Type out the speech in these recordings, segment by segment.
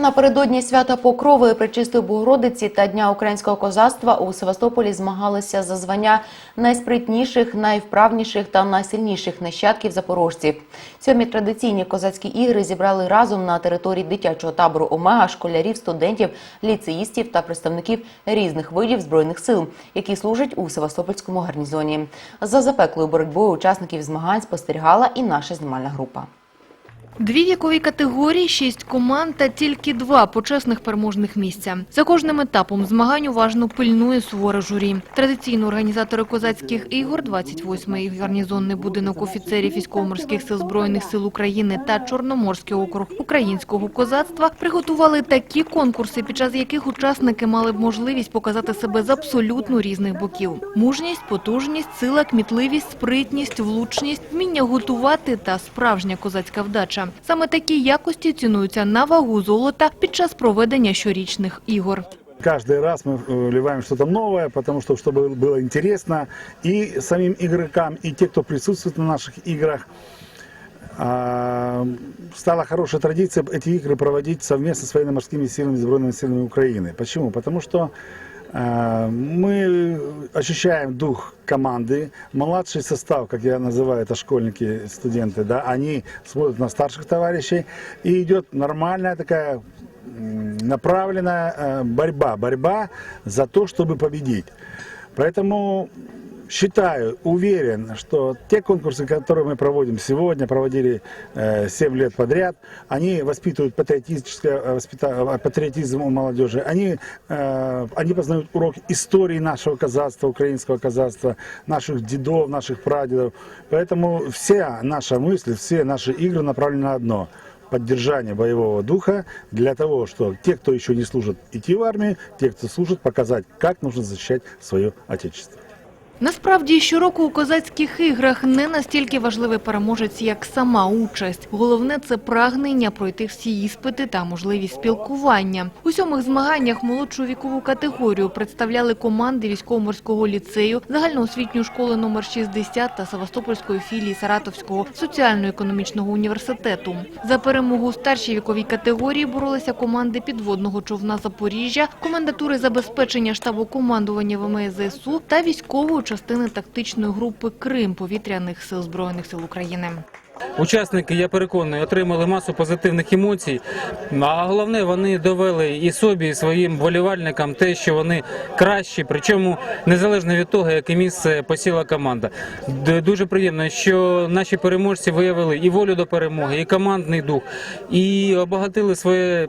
Напередодні свята Покрови Пречистої Богородиці та Дня українського козацтва у Севастополі змагалися за звання найспритніших, найвправніших та найсильніших нащадків запорожців. Сьомі традиційні козацькі ігри зібрали разом на території дитячого табору Омега школярів, студентів, ліцеїстів та представників різних видів збройних сил, які служать у Севастопольському гарнізоні. За запеклою боротьбою учасників змагань спостерігала і наша знімальна група. Дві вікові категорії, шість команд та тільки два почесних переможних місця. За кожним етапом змагань уважно пильнує суворе журі. Традиційно організатори козацьких ігор, 28-й гарнізонний будинок офіцерів військово-морських сил Збройних сил України та Чорноморський округ українського козацтва приготували такі конкурси, під час яких учасники мали б можливість показати себе з абсолютно різних боків. Мужність, потужність, сила, кмітливість, спритність, влучність, вміння готувати та справжня козацька вдача. Саме такі якості цінуються на вагу золота під час проведення щорічних ігор. Каждый раз мы э, вливаем что-то новое, потому что чтобы было интересно и самим игрокам, и те, кто присутствует на наших играх. А, Стала хорошая традиция эти игры проводить совместно с военно-морскими силами, сбройными силами Украины. Почему? Потому что а, мы ощущаем дух команды. Младший состав, как я называю это школьники, студенты, да, они смотрят на старших товарищей. И идет нормальная такая м, направленная э, борьба. Борьба за то, чтобы победить. Поэтому считаю, уверен, что те конкурсы, которые мы проводим сегодня, проводили э, 7 лет подряд, они воспитывают патриотическое э, воспита- э, патриотизм у молодежи, они, э, они познают урок истории нашего казацтва, украинского казацтва, наших дедов, наших прадедов. Поэтому вся наша мысль, все наши игры направлены на одно – поддержание боевого духа для того, что те, кто еще не служит, идти в армию, те, кто служит, показать, как нужно защищать свое Отечество. Насправді, щороку у козацьких іграх не настільки важливий переможець, як сама участь. Головне – це прагнення пройти всі іспити та можливість спілкування. У сьомих змаганнях молодшу вікову категорію представляли команди військово-морського ліцею, загальноосвітньої школи номер 60 та Севастопольської філії Саратовського соціально-економічного університету. За перемогу у старшій віковій категорії боролися команди підводного човна Запоріжжя, комендатури забезпечення штабу командування ВМС ЗСУ та військової частини тактичної групи Крим повітряних сил Збройних сил України. Учасники, я переконаний, отримали масу позитивних емоцій. А головне, вони довели і собі, і своїм болівальникам те, що вони кращі, причому незалежно від того, яке місце посіла команда. Дуже приємно, що наші переможці виявили і волю до перемоги, і командний дух, і обагатили своє.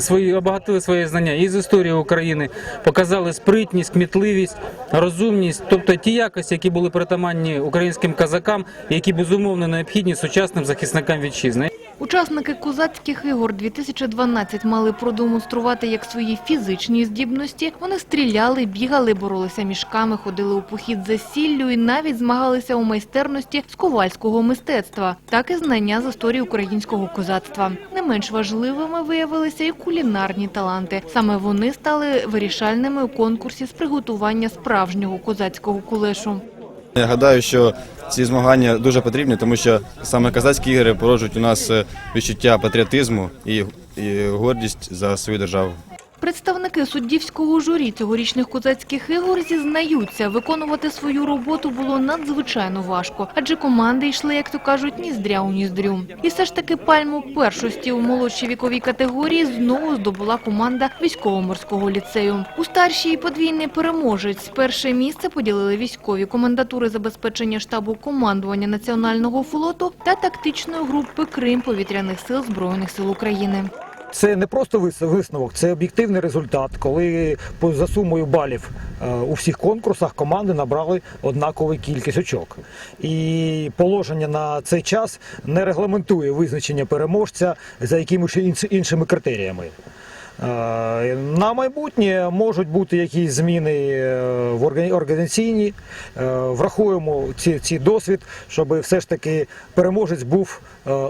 Свої обагатили своє знання і з історії України, показали спритність, кмітливість, розумність, тобто ті якості, які були притаманні українським казакам, які безумовно необхідні сучасним захисникам вітчизни. Учасники козацьких ігор 2012 мали продемонструвати як свої фізичні здібності. Вони стріляли, бігали, боролися мішками, ходили у похід за сіллю і навіть змагалися у майстерності з ковальського мистецтва, так і знання з історії українського козацтва. Не менш важливими виявилися і кулінарні таланти. Саме вони стали вирішальними у конкурсі з приготування справжнього козацького кулешу. Я гадаю, що ці змагання дуже потрібні, тому що саме казацькі ігри породжують у нас е, відчуття патріотизму і, і гордість за свою державу. Представники суддівського журі цьогорічних козацьких ігор зізнаються, виконувати свою роботу було надзвичайно важко, адже команди йшли, як то кажуть, ніздря у ніздрю. І все ж таки пальму першості у молодшій віковій категорії знову здобула команда військово-морського ліцею. У старшій подвійний переможець перше місце поділили військові комендатури забезпечення штабу командування національного флоту та тактичної групи Крим повітряних сил збройних сил України. Це не просто вис- висновок, це об'єктивний результат, коли за сумою балів е, у всіх конкурсах команди набрали однакову кількість очок. І положення на цей час не регламентує визначення переможця за якимись інш- іншими критеріями. Е, На майбутнє можуть бути якісь зміни е, в органі- організаційні. Врахуємо ці, ці досвід, щоб все ж таки переможець був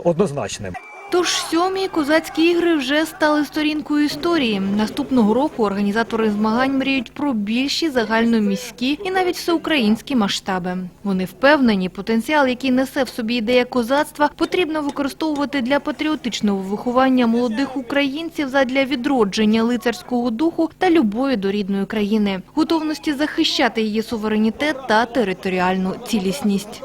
однозначним. Тож сьомі козацькі ігри вже стали сторінкою історії. Наступного року організатори змагань мріють про більші загальноміські і навіть всеукраїнські масштаби. Вони впевнені, потенціал, який несе в собі ідея козацтва, потрібно використовувати для патріотичного виховання молодих українців задля відродження лицарського духу та любові до рідної країни, готовності захищати її суверенітет та територіальну цілісність.